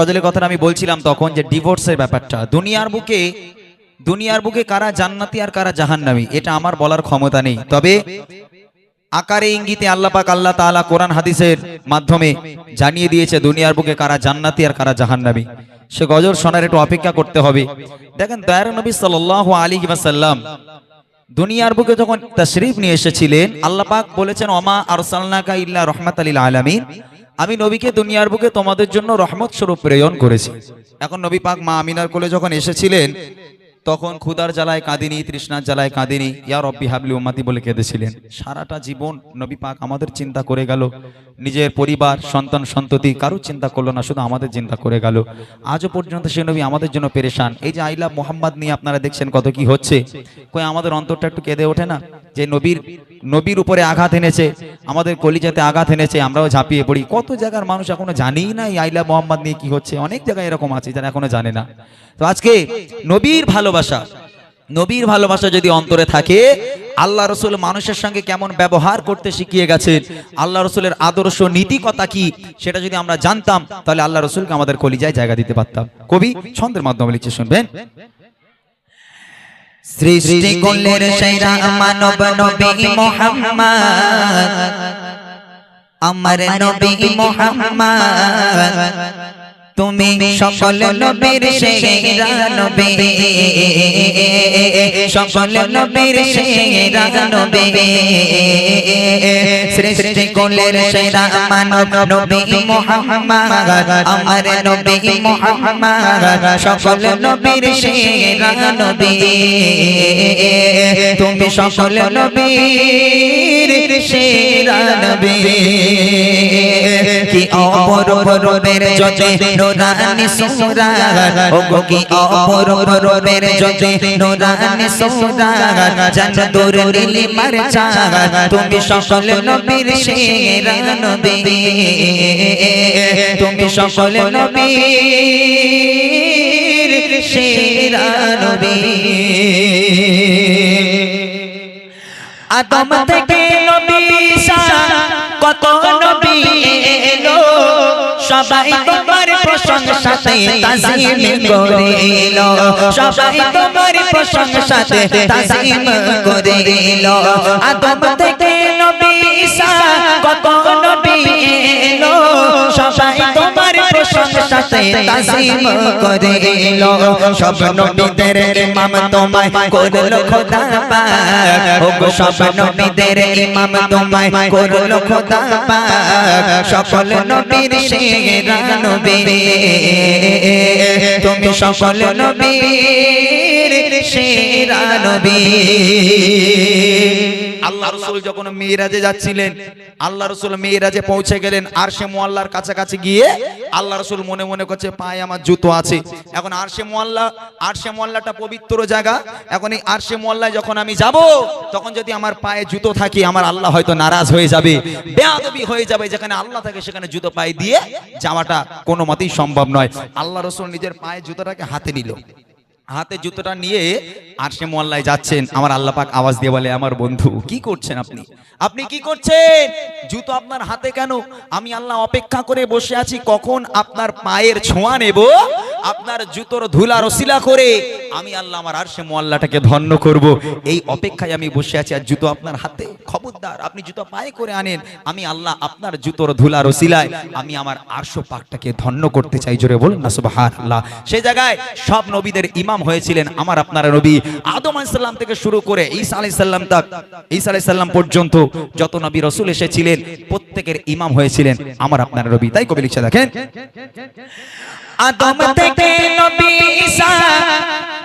গজলের কথাটা আমি বলছিলাম তখন যে ডিভোর্সের ব্যাপারটা। দুনিয়ার বুকে দুনিয়ার বুকে কারা জান্নাতি আর কারা জাহান্নামী, এটা আমার বলার ক্ষমতা নেই। তবে আকারে ইঙ্গিতে আল্লাহ পাক আল্লাহ তাআলা কোরআন হাদিসের মাধ্যমে জানিয়ে দিয়েছে দুনিয়ার বুকে কারা জান্নাতি আর কারা জাহান্নামী। সে গজল শোনার একটু অপেক্ষা করতে হবে। দেখেন, দয়ার নবী সাল্লাল্লাহু আলাইহি ওয়াসাল্লাম দুনিয়ার বুকে যখন তশরিফ নিয়ে এসেছিলেন, আল্লাহ পাক বলেছেন, ওমা আরসালনাকা ইল্লা রাহমাতাল লিল আলামিন। আমি নবীকে দুনিয়ার বুকে তোমাদের জন্য রহমত স্বরূপ প্রেরণ করেছি। এখন নবী পাক মা আমিনার কোলে যখন এসেছিলেন, তখন ক্ষুদার জ্বালায় কাঁদিনি, তৃষ্ণার জ্বালায় কাঁদিনি। ইয়া রব্বি হাবলি উম্মাতি বলে কেঁদেছিলেন। সারাটা জীবন নবী পাক আমাদের চিন্তা করে গেল। নিজের পরিবার, সন্তান, সন্ততি কারও চিন্তা করল না, শুধু আমাদের চিন্তা করে গেল। আজও পর্যন্ত সে নবী আমাদের জন্য পেরেশান। এই যে আইলা মোহাম্মদ নিয়ে আপনারা দেখছেন কত কি হচ্ছে। কই আমাদের অন্তরটা একটু কেঁদে ওঠে না? যে নবীর নবীর উপরে আঘাত এনেছে, আমাদের কলিজাতে আঘাত এনেছে, আমরাও ঝাঁপিয়ে পড়ি। কত জায়গার মানুষ এখনও জানেই না আইলা মোহাম্মদ নিয়ে কি হচ্ছে? অনেক জায়গায় এরকম আছে, যারা এখনও জানে না। তো আজকে নবীর ভালোবাসা নবীর ভালোবাসা যদি অন্তরে থাকে, আল্লাহ রসুল মানুষের সঙ্গে কেমন ব্যবহার করতে শিখিয়ে গেছেন? আল্লাহ রসুলের আদর্শ নীতিকতা কি? সেটা যদি আমরা জানতাম, তাহলে আল্লাহ রসুলকে আমাদের কলিজায় জায়গা দিতে পারতাম। কবি ছন্দের মাধ্যমে লিখছে, শুনবেন? সৃষ্টি করলের সেরা মানব নবী মোহাম্মদ। আমার নবী মোহাম্মদ। তুমি সকল নবীর সেরা নবী সকল নবীর সেরা নবী সৃষ্টি কুলের সেরা মানব নবী মোহাম্মদ। আমার নবী মোহাম্মদ। সকল নবীর সেরা নবী তুমি সকল নবীর সেরা নবী কি অপরূপ রূপের যজে নুরানি সুরা ও কি অপরূপ রূপের যজে নুরানি সুরা জান দূর নীলি তুমি সকল নবীর সেরা নবী। তুমি সকল নবীর সেরা নবী। আদম থেকে নবী কত নবী এলো? সবাই তোমার প্রশংসাতে তাজিম করিল। সবাই তোমার প্রশংসাতে তাজিম করিল। আদম থেকে নবী ঈসা কত প্রশংসাতে তাজিম করিল সব নবীদের ইমাম তোমায় করল খোদা পাক। ও গো সব নবীদের ইমাম তোমায় করল খোদা পাক। সকল নবীর সেরা নবী। তুমি সকল নবীর সেরা নবী। আল্লাহ রসুল যখন মেয়েরাজে যাচ্ছিলেন, আল্লাহ রসুল মেয়েরাজে পৌঁছে গেলেন আর সে মোয়াল্লার কাছাকাছি গিয়ে আল্লাহ রসুল মনে মনে করছে, পায়ে আমার জুতো আছে। এখন আর সে মোয়াল্লা আর সে মোয়াল্লাটা পবিত্র জায়গা। এখন এই আর সে মোয়াল্লায় যখন আমি যাব, তখন যদি আমার পায়ে জুতো থাকে, আমার আল্লাহ হয়তো নারাজ হয়ে যাবে, বেয়াদবি হয়ে যাবে, যেখানে আল্লাহ থাকে সেখানে জুতো পায়ে দিয়ে যাওয়াটা কোনো মতেই সম্ভব নয়। আল্লাহ রসুল নিজের পায়ে জুতোটাকে হাতে নিল। হাতে জুতোটা নিয়ে আর সে মোয়াল্লায় যাচ্ছেন। আমার আল্লাহ পাক আওয়াজ দিয়ে বলে, আমার বন্ধু, কি করছেন আপনি? আপনি কি করছেন? জুতো আপনার হাতে কেন? আমি আল্লাহ অপেক্ষা করে বসে আছি, কখন আপনার পায়ের ছোঁয়া নেব? আপনার জুতোর ধুলা রসিলা করে আমি আল্লাহ আমার আর সে মোয়াল্লাটাকে ধন্য করব। এই অপেক্ষায় আমি বসে আছি আর জুতো আপনার হাতে। খবরদার, আপনি জুতো পায়ে করে আনেন। আমি আল্লাহ আপনার জুতোর ধুলা রসিলায় আমি আমার আরশো পাকটাকে ধন্য করতে চাই। জোরে বলুন না সুবাহান আল্লাহ সে জায়গায় সব নবীদের ইমাম হয়েছিলেন আমার আপনার নবী। আদম আলাইসাল্লাম থেকে শুরু করে ঈসা আলাইসাল্লাম তাক, ঈসা আলাইসাল্লাম পর্যন্ত যত নবী রসুল এসেছিলেন, প্রত্যেকের ইমাম হয়েছিলেন আমার আপনার নবী। তাই কবি লিখছে দেখেন আদম থেকে নবী ঈসা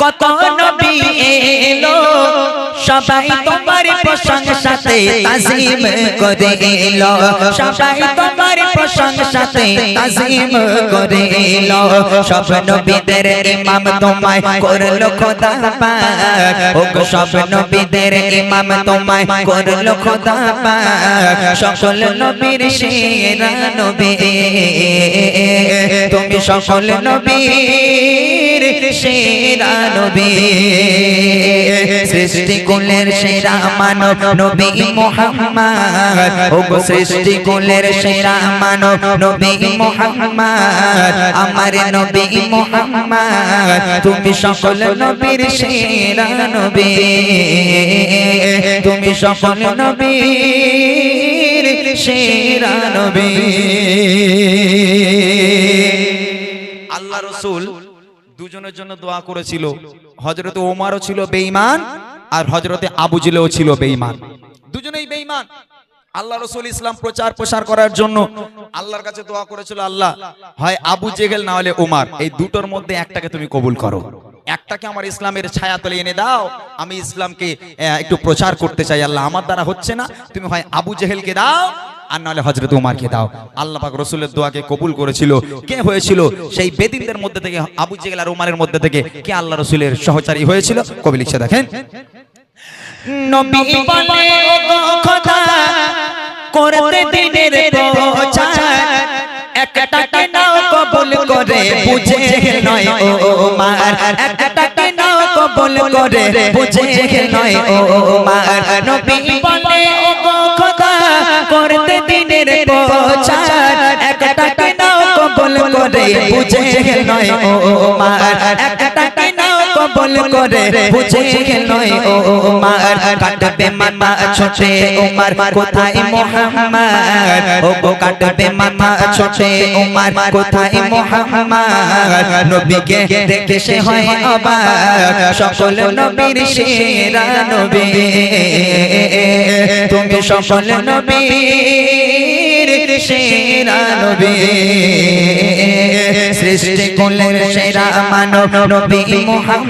কত নবী এলো সবাই তোমার প্রশংসাতে তাজিম করিল সবাই তোমার প্রশংসাতে তাজিম করিল সব নবীদের ইমাম তোমায় করল খোদা পাক। ও সব নবীদের ইমাম তোমায় করল খোদা পাক। সকল নবীর সেরা নবী। তুমি সকল নবীর সেরা নবী। সৃষ্টি কুলের সেরা মানব নবী মোহাম্মদ। ও গো সৃষ্টি কুলের সেরা মানব নবী মোহাম্মদ। আমার নবী মোহাম্মদ, তুমি সকল নবীর সেরা নবী। তুমি সকল নবীর সেরা নবী। আল্লাহ রসুল দুজনের জন্য দোয়া করেছিল। হজরত ওমারও ছিল বেঈমান। আর হজরতে আবু জিলেও ছিল বেঈমান। দুজনেই বেঈমান। আল্লাহ রসুল ইসলাম প্রচার প্রসার করার জন্য আল্লাহর কাছে দোয়া করেছিল, আল্লাহ, হয় আবু জেগেল না হলে উমার। এই দুটোর মধ্যে একটাকে তুমি কবুল করো। একটাকে আমার ইসলামের ছায়া তলে এনে দাও। আমি ইসলামকে একটু প্রচার করতে চাই। আল্লাহ, আমার দ্বারা হচ্ছে না। তুমি হয় আবু জেহেলকে দাও আর নাহলে হজরত উমারকে দাও। আল্লাহ পাক রসুলের দোয়াকে কবুল করেছিল। কে হয়েছিল? সেই বেদিনদের মধ্যে থেকে, আবু জেহেল আর উমারের মধ্যে থেকে কে আল্লাহ রসুলের সহচারী হয়েছিল? কবি লিখছে, দেখেন। নবী বলে খোদা, করতে দিনের প্রচার। একটাকে নাও কবুল করে, বুঝে নয় ও মার একটাকে নাও কবুল করে, বুঝে নয় ও মার নবী বলে, ও প্রচার একটাকে নাও কবুল করে বুঝে নয় ও মার একটা নাও কবুল করে বুঝে নয় ও মার কাটবে মামা ছোটে উমার কোথায় মোহাম্মদ? ও গো কাটবে মামা ছোটে উমার কোথায় মোহাম্মদ? নবীকে দেখে সে হয় অবাক। সকল নবীর সেরা নবী। তুমি সকল নবীর সেরা নবী। সৃষ্টি কুলের সেরা মানব নবী মোহাম্মদ।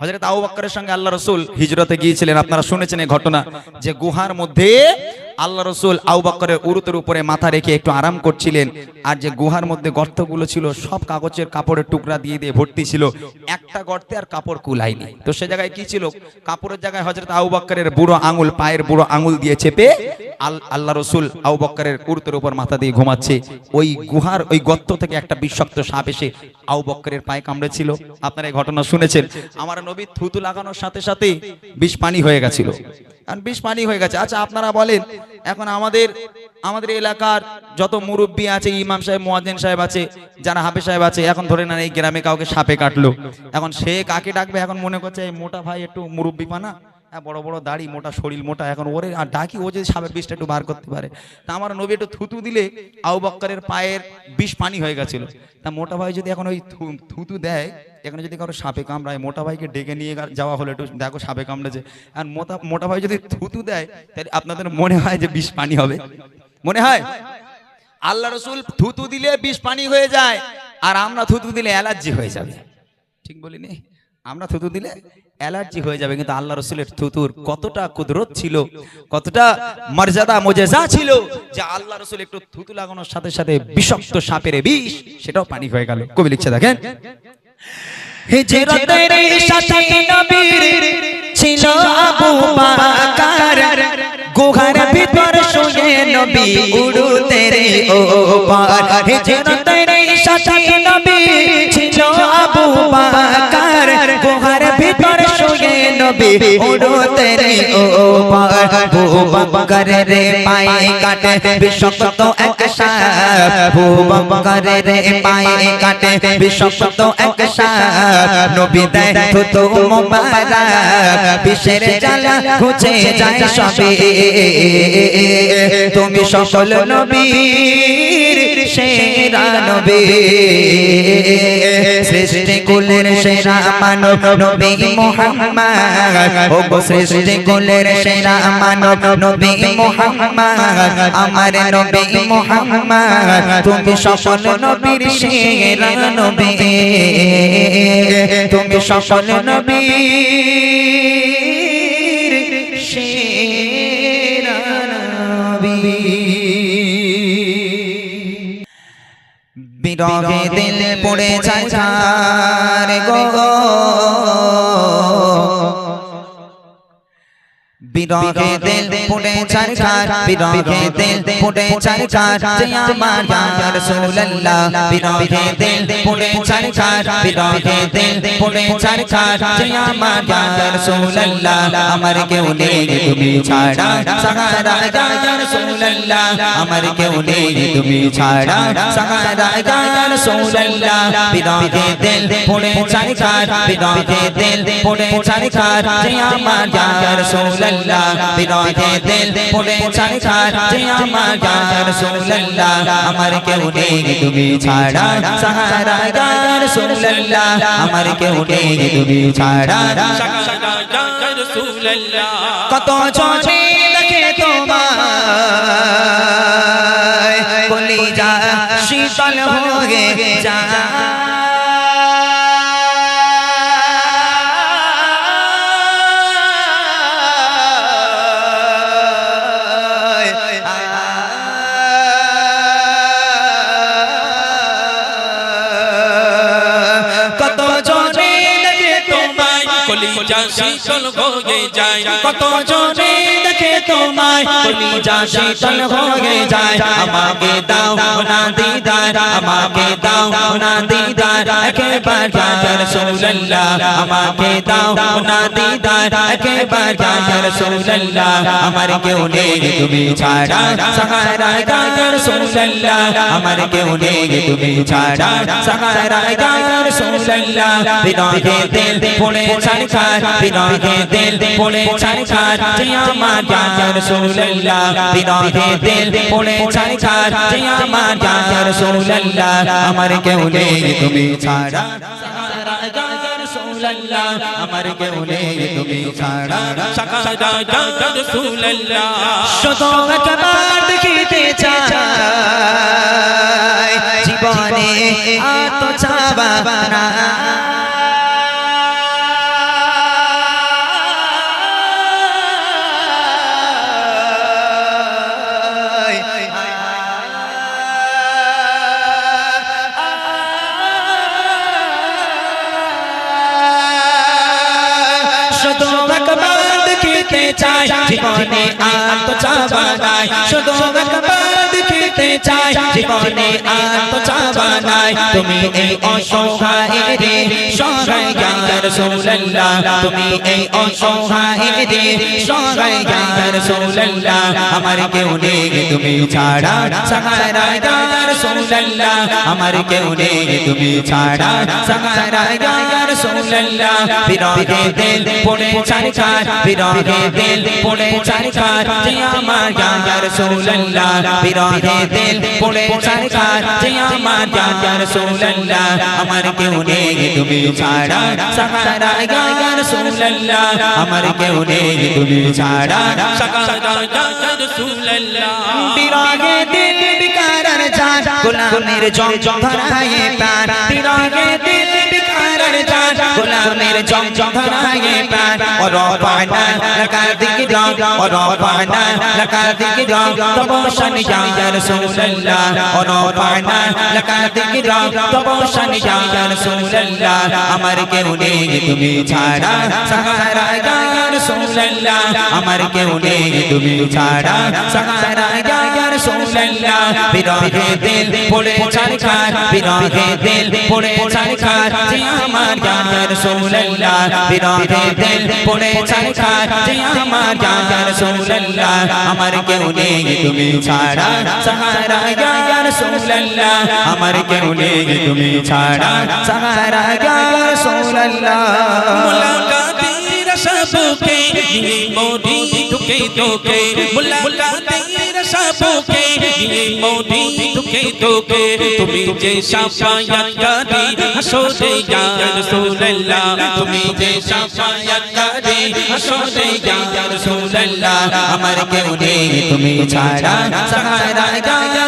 হজরত আবু বাক্করের সঙ্গে আল্লাহ রসুল হিজরতে গিয়েছিলেন। আপনারা শুনেছেন এই ঘটনা যে গুহার মধ্যে আল্লাহ রসুল আবু বক্করের উরুতের উপরে মাথা রেখে একটু আরাম করছিলেন। আর যে গুহার মধ্যে গর্তগুলো ছিল, সব কাগজের কাপড়ের টুকরা দিয়ে দিয়ে ভর্তি ছিল। একটা গর্তে আর কাপড় কুলায়নি। তো সে জায়গায় কি ছিল? কাপড়ের জায়গায় হজরত আবু বক্করের বুড়ো আঙুল, পায়ের বুড়ো আঙুল দিয়ে চেপে আল- আল্লাহ রসুল আবু বক্করের উরুতের উপর মাথা দিয়ে ঘুমাচ্ছে। ওই গুহার, ওই গর্ত থেকে একটা বিষাক্ত সাপ এসে আবু বক্করের পায়ে কামড়েছিল। আপনারা এই ঘটনা শুনেছেন। আমার নবী থুতু লাগানোর সাথে সাথে বিষ পানি হয়ে গেছিল। আর বিষ পানি হয়ে গেছে। আচ্ছা আপনারা বলেন, এখন আমাদের আমাদের এলাকার যত মুরব্বী আছে, ইমাম সাহেব মোয়াজেন সাহেব আছে, যারা হাফে সাহেব আছে, এখন ধরে না এই গ্রামে কাউকে সাপে কাটলো। এখন সে কাকে ডাকবে? এখন মনে করছে, এই মোটা ভাই একটু মুরব্বী পানা? হ্যাঁ, বড় বড় দাড়ি মোটা শরীর মোটা এখন ওরে আর ডাকি ও যদি সাপের বিষটা একটু বার করতে পারে। তা আমার নবী একটু থুতু দিলে আউ বক্করের পায়ের বিষ পানি হয়ে গেছিল। তা মোটা ভাই যদি এখন ওই থুতু দেয় এখানে যদি কারও সাপে কামড়ায় মোটা ভাইকে ডেকে নিয়ে যাওয়া হলো একটু দেখো সাপে কামড়েছে। আর মোটা মোটা ভাই যদি থুতু দেয় তাহলে আপনাদের মনে হয় যে বিষ পানি হবে। মনে হয়? আল্লাহ রসুল থুতু দিলে বিষ পানি হয়ে যায় আর আমরা থুতু দিলে অ্যালার্জি হয়ে যাবে। ঠিক বলিনি? আমরা থুতু দিলে অ্যালার্জি হয়ে যাবে, কিন্তু আল্লাহ রসুলের থুতুর কতটা কুদরত ছিল, কতটা মর্যাদা মজেজা ছিল যে আল্লাহ রসুল একটু থুতু লাগানোর সাথে সাথে বিষাক্ত সাপের বিষ, সেটাও পানি হয়ে গেল। কবি লিখছে দেখেন ছিল বাকার, গুহার ভিতর শুয়ে নবী উড়ুতে রে ও পার। আবু বাকার রে পায়ে কাটে, বিষাক্ত এক সাপ। আবু বাকার রে পায়ে কাটে, বিষাক্ত এক নবী তো যায় সবে। তুমি সকল নবীর সেরা নবী সৃষ্টি কুলের সেরা মানব নবী মোহাম্মদ। ও গো সৃষ্টি কুলের সেরা মানব নবী মোহাম্মদ। আমার নবী মোহাম্মদ তুমি সকল নবীর সেরা নবী। তুমি সকল নবীর বিরহে দিল পড়ে ছাড় গো। বিরহে দিল পড়ে ছাড় বিরহে দিল পড়ে ছাড় যে আমার ইয়া রাসূলুল্লাহ বিরহে দিল পড়ে ছাড় বিরহে দিল পড়ে ছাড় যে আমার ইয়া রাসূলুল্লাহ আমার কেউ নেই তুমি ছাড়া সাহারা ইয়া রাসূলুল্লাহ আমার কেউ নেই তুমি ছাড়া সাহারা ইয়া রাসূলুল্লাহ বিরহে দিল পড়ে ছাড় বিরহে দিল পড়ে ছাড় যে আমার ইয়া রাসূলুল্লাহ বিরহে দিল পড়ে ছাড় যে আমার কেউ নেই, তুমি ছাড়া সাহারা ইয়া রাসূলুল্লাহ, আমার কেউ নেই, তুমি ছাড়া কত চোখে শীতল হয়ে যায়। cuánto জনে দেখে তোমায় কলিজা শীতল হয়ে যায়। আমাকে দাও না দিদার, আমাকে দাও না দিদার। একবার রাসূলুল্লাহ, আমাকে দাও না দিদার। একবার রাসূলুল্লাহ, আমার কেউ নেই তুমি ছাড়া। সাহারা ইয়া রাসূলুল্লাহ, আমার কেউ নেই তুমি ছাড়া। সাহারা ইয়া রাসূলুল্লাহ বিরহে দিল পড়ে ছাড় বিরহে দিল পড়ে ছাড় যে আমার ইয়া রাসূলুল্লাহ বিরহে দিল পড়ে ছাড় যে আমার ইয়া রাসূলুল্লাহ আমার কেউ নেই তুমি ছাড়া আমার কেউ নেই তুমি ছাড়া শত একবার দেখিতে চাই জীবনে আত চাবা না দেখিতে চাই জীবনে আর তো চাবা নাই শুধু একবার দেখিতে চাই জীবনে আর তো চাবা নাই তুমি এই অসহায় রে সহায় ইয়া রাসূলুল্লাহ তুমি এই অসহায় রে সহায় ইয়া রাসূলুল্লাহ আমার কেউ নেই তুমি ছাড়া সাহারা ইয়া রাসূলুল্লাহ আমার কেউ নেই তুমি ছাড়া সাহারা ইয়া রাসূলুল্লাহ বিরহে দিল পড়ে ছাড় বিরহে দিল পড়ে ছাড় যে আমার ইয়া রাসূলুল্লাহ বিরহে দিল পড়ে ছাড় যে আমার ইয়া রাসূলুল্লাহ আমার কেউ নেই তুমি ছাড়া সাহারা ইয়া রাসূলুল্লাহ আমার কেউ নেই তুমি ছাড়া বিরহে দিল বিকারার জান গোলামের জং জং ধরায়ে প্রাণ বিরহে দিল বিকারার জান গোলামের জং জং ধরায়ে প্রাণ ও রফানা লাকা যিকরা ও রফানা লাকা যিকরা তবশন ইয়া রাসূলুল্লাহ ও রফানা লাকা যিকরা তবশন ইয়া রাসূলুল্লাহ আমার কেউ নেই তুমি ছাড়া সাহারা ইয়া রাসূলুল্লাহ আমার কেউ নেই তুমি ছাড়া রাসূলুল্লাহ। বিরহে দিল পড়ে ছাড় বিরহে দিল পড়ে ছাড় যে আমার ইয়া রাসূলুল্লাহ। বিরহে দিল পড়ে ছাড় যে আমার ইয়া রাসূলুল্লাহ। আমার কেউ নেই তুমি ছাড়া। সাহারা ইয়া রাসূলুল্লাহ। আমার কেউ নেই তুমি ছাড়া। সাহারা ইয়া রাসূলুল্লাহ। সবকে ঢুকে মুলাকাতের সবকে দিয়ে মোদি ঢুকে ঢুকে তুমি যে শাফায়াত কারি হাসরে ইয়া রাসূলুল্লাহ। তুমি যে কারি রাসূলুল্লাহ। আমার কেউ নেই, তুমি ছাড়া সাহারা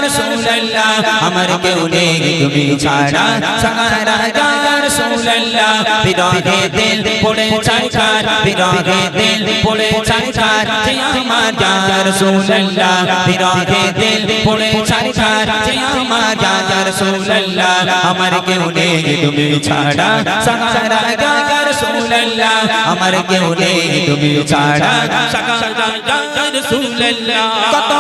রাসূলুল্লাহ। আমার কেউ নেই, তুমি ছাড়া সাহারা আমার কেউ নেই তুমি ছাড়া আমার কেউ নেই তুমি ছাড়া কত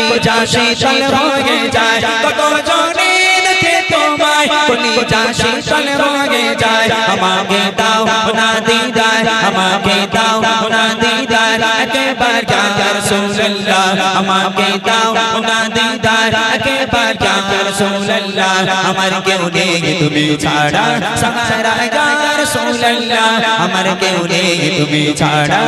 কলিজা শীতল হয়ে যায় কত জনে দেখে তোমায় কলিজা শীতল হয়ে যায় আমাকে দাও না দিদার আমাকে দাও না দিদার একবার জাগার রাসূলুল্লাহ আমাকে দাও না দিদার একবার জাগার রাসূলুল্লাহ আমার কেউ নেই তুমি ছাড়া সাহারা জাগার রাসূলুল্লাহ আমার কেউ নেই তুমি ছাড়া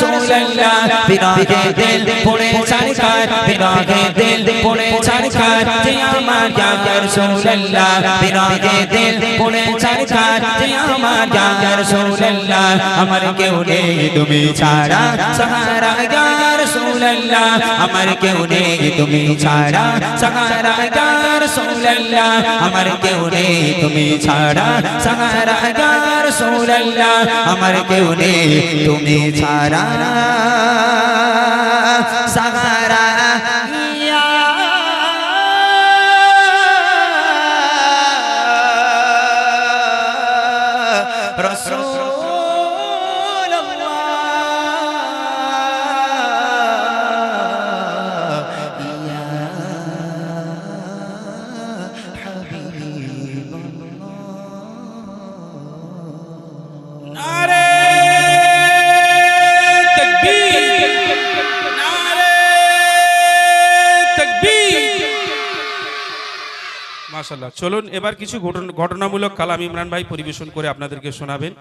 সাহারা জাগার রাসূলুল্লাহ বিরাগে দিল পড়ে ছাড়খার। বিরাগে দিল পড়ে ছাড়খার। যে আমার জাগার রাসূলুল্লাহ বিরাগে দিল পড়ে ছাড়খার। যে আমার জাগার রাসূলুল্লাহ আমার কেউ নেই তুমি ছাড়া। সাহারা জাগার রাসূলুল্লাহ আমার কেউ নেই তুমি ছাড়া। সাহারা রাসূলুল্লাহ আমার কেউ নেই তুমি ছাড়া। সাহারা রাসূলুল্লাহ আমার কেউ নেই তুমি ছাড়া। সাহারা চলুন এবার কিছু ঘটন- ঘটনামূলক কালাম ইমরান ভাই পরিবেশন করে আপনাদেরকে শোনাবেন।